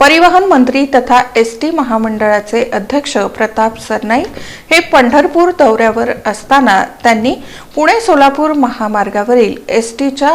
परिवहन मंत्री तथा एस टी महामंडळाचे अध्यक्ष प्रताप सरनाईक हे पंढरपूर दौऱ्यावर असताना त्यांनी पुणे सोलापूर महामार्गावरील एस टीच्या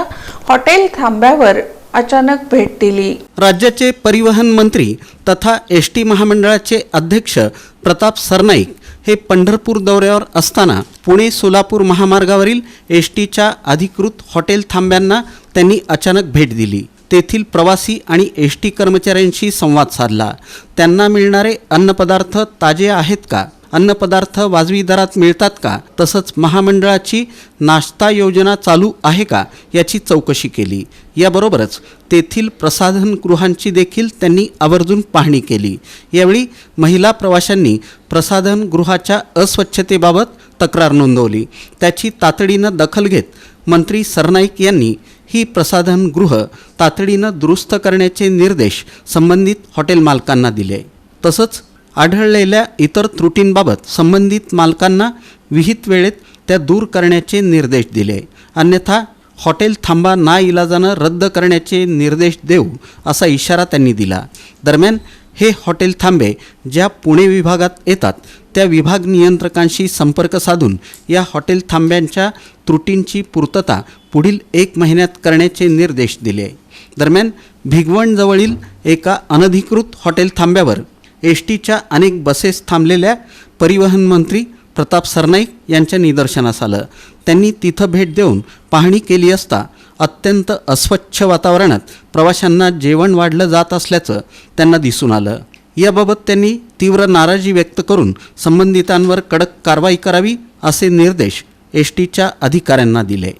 हॉटेल थांब्यावर अचानक भेट दिली. राज्याचे परिवहन मंत्री तथा एस टी महामंडळाचे अध्यक्ष प्रताप सरनाईक हे पंढरपूर दौऱ्यावर असताना पुणे सोलापूर महामार्गावरील एस टीच्या अधिकृत हॉटेल थांब्यांना त्यांनी अचानक भेट दिली. तेथील प्रवासी आणि एस टी कर्मचाऱ्यांशी संवाद साधला. त्यांना मिळणारे अन्नपदार्थ ताजे आहेत का? अन्नपदार्थ वाजवी दरात मिळतात का? तसंच महामंडळाची नाश्ता योजना चालू आहे का? याची चौकशी केली. याबरोबरच तेथील प्रसाधनगृहांची देखील त्यांनी आवर्जून पाहणी केली. यावेळी महिला प्रवाशांनी प्रसाधनगृहाच्या अस्वच्छतेबाबत तक्रार नोंदवली. त्याची तातडीनं दखल घेत मंत्री सरनाईक यांनी ही प्रसाधनगृह तातडीनं दुरुस्त करण्याचे निर्देश संबंधित हॉटेल मालकांना दिले. तसंच आढळलेल्या इतर त्रुटींबाबत संबंधित मालकांना विहित वेळेत त्या दूर करण्याचे निर्देश दिले. अन्यथा हॉटेल थांबा ना इलाजानं रद्द करण्याचे निर्देश देऊ असा इशारा त्यांनी दिला. दरम्यान हे हॉटेल थांबे ज्या पुणे विभागात येतात त्या विभाग नियंत्रकांशी संपर्क साधून या हॉटेल थांब्यांच्या त्रुटींची पूर्तता पुढील एक महिन्यात करण्याचे निर्देश दिले. दरम्यान भिगवणजवळील एका अनधिकृत हॉटेल थांब्यावर एस टीच्या अनेक बसेस थांबलेल्या परिवहन मंत्री प्रताप सरनाईक यांच्या निदर्शनास आलं. त्यांनी तिथं भेट देऊन पाहणी केली असता अत्यंत अस्वच्छ वातावरणात प्रवाशांना जेवण वाढलं जात असल्याचं त्यांना दिसून आलं. याबाबत त्यांनी तीव्र नाराजी व्यक्त करून संबंधितांवर कडक कारवाई करावी असे निर्देश एस टीच्या अधिकाऱ्यांना दिले.